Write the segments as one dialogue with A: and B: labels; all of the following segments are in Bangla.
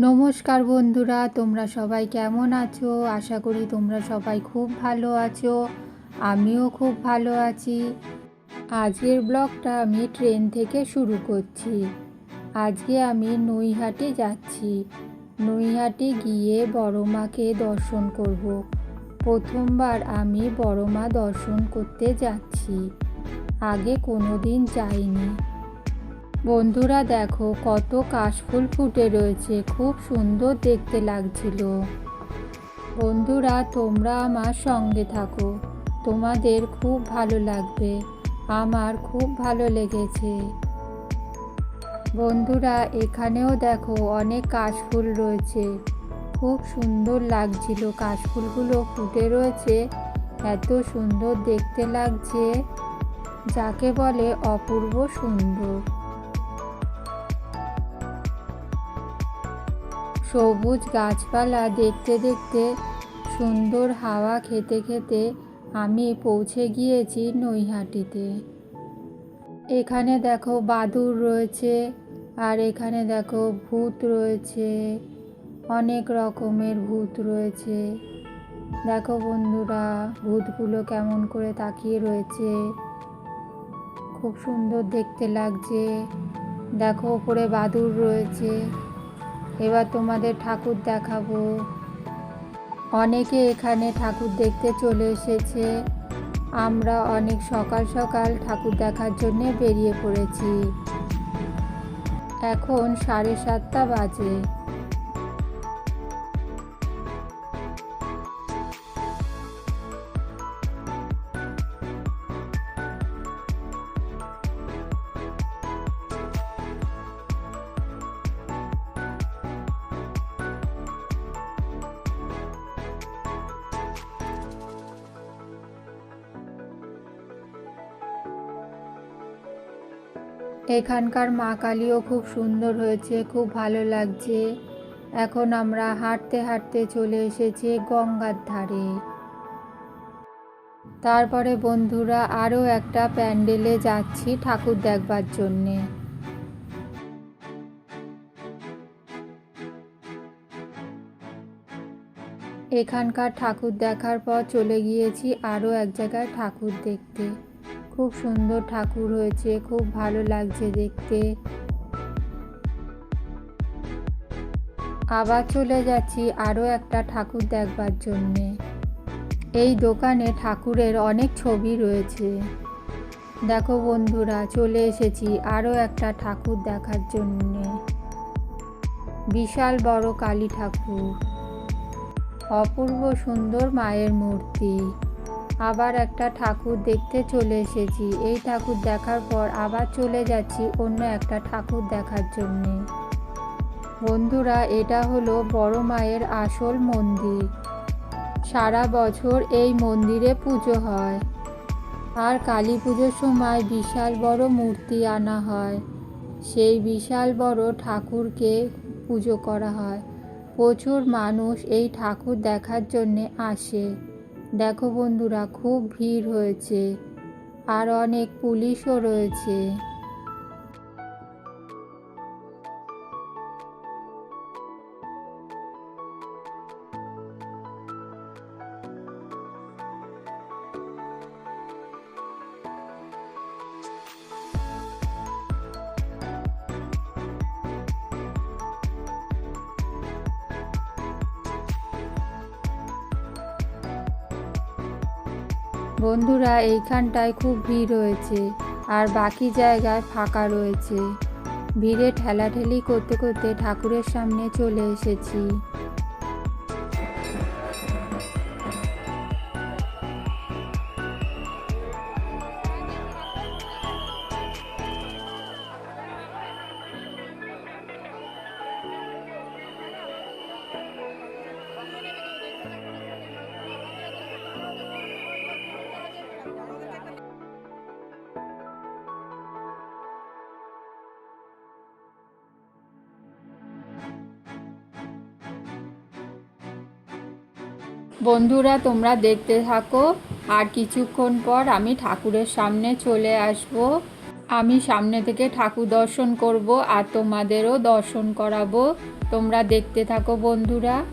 A: নমস্কার বন্ধুরা, তোমরা সবাই কেমন আছো? আশা করি তোমরা সবাই খুব ভালো আছো, আমিও খুব ভালো আছি। আজকের ব্লগটা আমি ট্রেন থেকে শুরু করছি। আজকে আমি নৈহাটে যাচ্ছি। নৈহাটে গিয়ে বড় মাকে দর্শন করব। প্রথমবার আমি বড় মা দর্শন করতে যাচ্ছি। আগে কোনো দিন যাইনি। বন্ধুরা দেখো, কত কাশফুল ফুটে রয়েছে, খুব সুন্দর দেখতে লাগছিল। বন্ধুরা, তোমরা আমার সঙ্গে থাকো, তোমাদের খুব ভালো লাগবে, আমার খুব ভালো লেগেছে। বন্ধুরা, এখানেও দেখো অনেক কাশফুল রয়েছে, খুব সুন্দর লাগছিল, কাশফুলগুলো ফুটে রয়েছে, এত সুন্দর দেখতে লাগছে, যাকে বলে অপূর্ব সুন্দর। সবুজ গাছপালা দেখতে দেখতে সুন্দর হাওয়া খেতে খেতে আমি পৌঁছে গিয়েছি নৈহাটিতে। এখানে দেখো বাদুর রয়েছে, আর এখানে দেখো ভূত রয়েছে, অনেক রকমের ভূত রয়েছে। দেখো বন্ধুরা, ভূতগুলো কেমন করে তাকিয়ে রয়েছে। খুব সুন্দর দেখতে লাগছে। দেখো ওপরে বাদুর রয়েছে। এবার তোমাদের ঠাকুর দেখাবো। অনেকে এখানে ঠাকুর দেখতে চলে এসেছে। আমরা অনেক সকাল সকাল ঠাকুর দেখার জন্য বেরিয়ে পড়েছি। এখন সাড়ে সাতটা বাজে। এখানকার মা কালীও খুব সুন্দর হয়েছে, খুব ভালো লাগছে। এখন আমরা হাঁটতে হাঁটতে চলে এসেছি গঙ্গার ধারে। তারপরে বন্ধুরা আরও একটা প্যান্ডেলে যাচ্ছি ঠাকুর দেখবার জন্যে। এখানকার ঠাকুর দেখার পর চলে গিয়েছি আরও এক জায়গায় ঠাকুর দেখতে। খুব সুন্দর ঠাকুর হয়েছে, খুব ভালো লাগছে দেখতে। আবার চলে যাচ্ছি আরও একটা ঠাকুর দেখবার জন্যে। এই দোকানে ঠাকুরের অনেক ছবি রয়েছে। দেখো বন্ধুরা, চলে এসেছি আরও একটা ঠাকুর দেখার জন্যে। বিশাল বড় কালী ঠাকুর। অপূর্ব সুন্দর মায়ের মূর্তি। আবার একটা ঠাকুর দেখতে চলে এসেছি। এই ঠাকুর দেখার পর আবার চলে যাচ্ছি অন্য একটা ঠাকুর দেখার জন্যে। বন্ধুরা, এটা হলো বড় মায়ের আসল মন্দির। সারা বছর এই মন্দিরে পুজো হয়। আর কালী পুজোর সময় বিশাল বড় মূর্তি আনা হয়। সেই বিশাল বড় ঠাকুরকে পুজো করা হয়। প্রচুর মানুষ এই ঠাকুর দেখার জন্যে আসে। দেখো বন্ধুরা খুব ভিড় হয়েছে। আর অনেক পুলিশও রয়েছে। বন্ধুরা, এইখানটায় খুব ভিড় হয়েছে আর বাকি জায়গায় ফাঁকা রয়েছে। ভিড়ে ঠেলাঠেলি করতে করতে ঠাকুরের সামনে চলে এসেছি। বন্ধুরা, তোমরা দেখতে থাকো। আর কিছুক্ষণ পর আমি ঠাকুরের সামনে চলে আসব। আমি সামনে থেকে ঠাকুর দর্শন করব আর তোমাদেরও দর্শন করাবো। তোমরা দেখতে থাকো বন্ধুরা।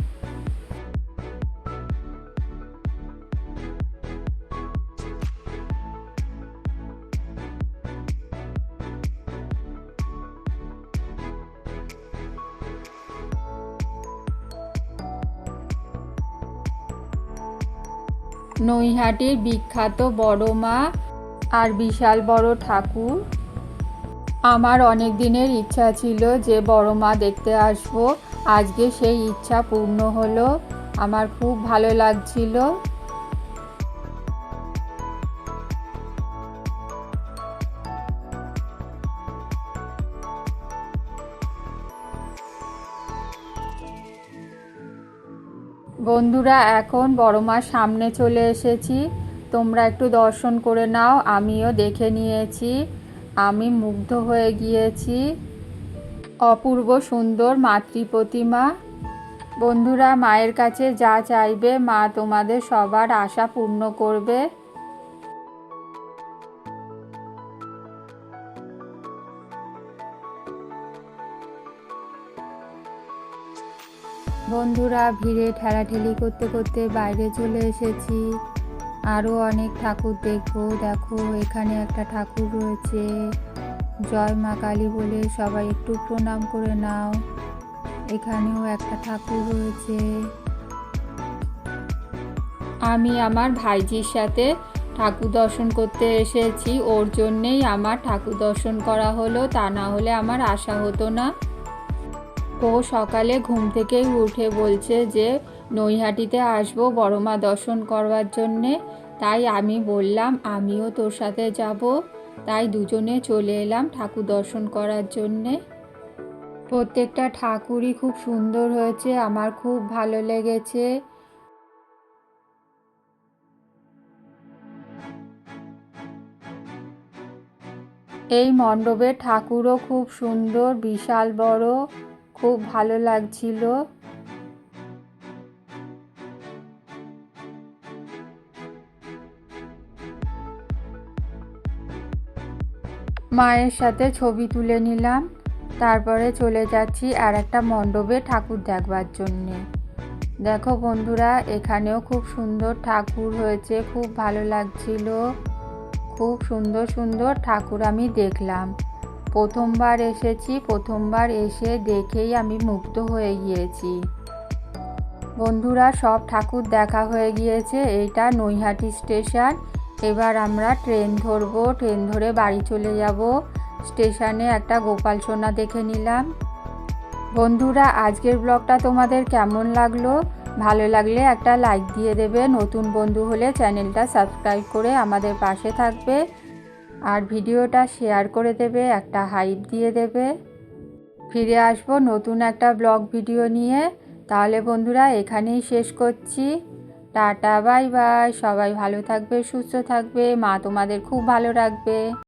A: নৈহাটির বিখ্যাত বড় মা আর বিশাল বড় ঠাকুর। আমার অনেক দিনের ইচ্ছা ছিল যে বড় মা দেখতে আসব। আজকে সেই ইচ্ছা পূর্ণ হলো। আমার খুব ভালো লাগছিল। বন্ধুরা, এখন বড় মার সামনে চলে এসেছি। তোমরা একটু দর্শন করে নাও, আমিও দেখে নিয়েছি। আমি মুগ্ধ হয়ে গিয়েছি। অপূর্ব সুন্দর মাতৃ প্রতিমা। বন্ধুরা, মায়ের কাছে যা চাইবে মা তোমাদের সবার আশা পূর্ণ করবে। বন্ধুরা, ভিড়ে ঠেলাঠেলি করতে করতে বাইরে চলে এসেছি। আরও অনেক ঠাকুর দেখব। দেখো, এখানে একটা ঠাকুর রয়েছে। জয় মা কালী বলে সবাই একটু প্রণাম করে নাও। এখানেও একটা ঠাকুর রয়েছে। আমি আমার ভাইজির সাথে ঠাকুর দর্শন করতে এসেছি। ওর জন্যেই আমার ঠাকুর দর্শন করা হলো। তা না হলে আমার আশা হতো না। ও সকালে ঘুম থেকেই উঠে বলছে যে, নৈহাটিতে আসব বড় মা দর্শন করবার জন্যে। তাই আমি বললাম, আমিও তোর সাথে যাব। তাই দুজনে চলে এলাম ঠাকুর দর্শন করার জন্যে। প্রত্যেকটা ঠাকুরই খুব সুন্দর হয়েছে, আমার খুব ভালো লেগেছে। এই মণ্ডপের ঠাকুরও খুব সুন্দর, বিশাল বড়। খুব ভালো লাগছিল। মায়ের সাথে ছবি তুলে নিলাম, তারপরে চলে যাচ্ছি আর একটা মণ্ডপে ঠাকুর দেখবার জন্যে। দেখো বন্ধুরা, এখানেও খুব সুন্দর ঠাকুর হয়েছে, খুব ভালো লাগছিল। খুব সুন্দর সুন্দর ঠাকুর আমি দেখলাম। প্রথমবার এসেছি, প্রথমবার এসে দেখেই আমি মুগ্ধ হয়ে গিয়েছি। বন্ধুরা, সব ঠাকুর দেখা হয়ে গিয়েছে, এটা নৈহাটি স্টেশন। এবার আমরা ট্রেন ধরবো, ট্রেন ধরে বাড়ি চলে যাব। স্টেশনে একটা গোপাল সোনা দেখে নিলাম। বন্ধুরা, আজকের ব্লগটা তোমাদের কেমন লাগল? ভালো লাগলে একটা লাইক দিয়ে দেবে। নতুন বন্ধু হলে চ্যানেলটা সাবস্ক্রাইব করে আমাদের পাশে থাকবে। আর ভিডিওটা শেয়ার করে দেবে, একটা হাইপ দিয়ে দেবে। ফিরে আসব নতুন একটা ব্লগ ভিডিও নিয়ে। তাহলে বন্ধুরা, এখানেই শেষ করছি। টাটা বাই বাই সবাই ভালো থাকবে, সুস্থ থাকবে। মা তোমাদের খুব ভালো রাখবে।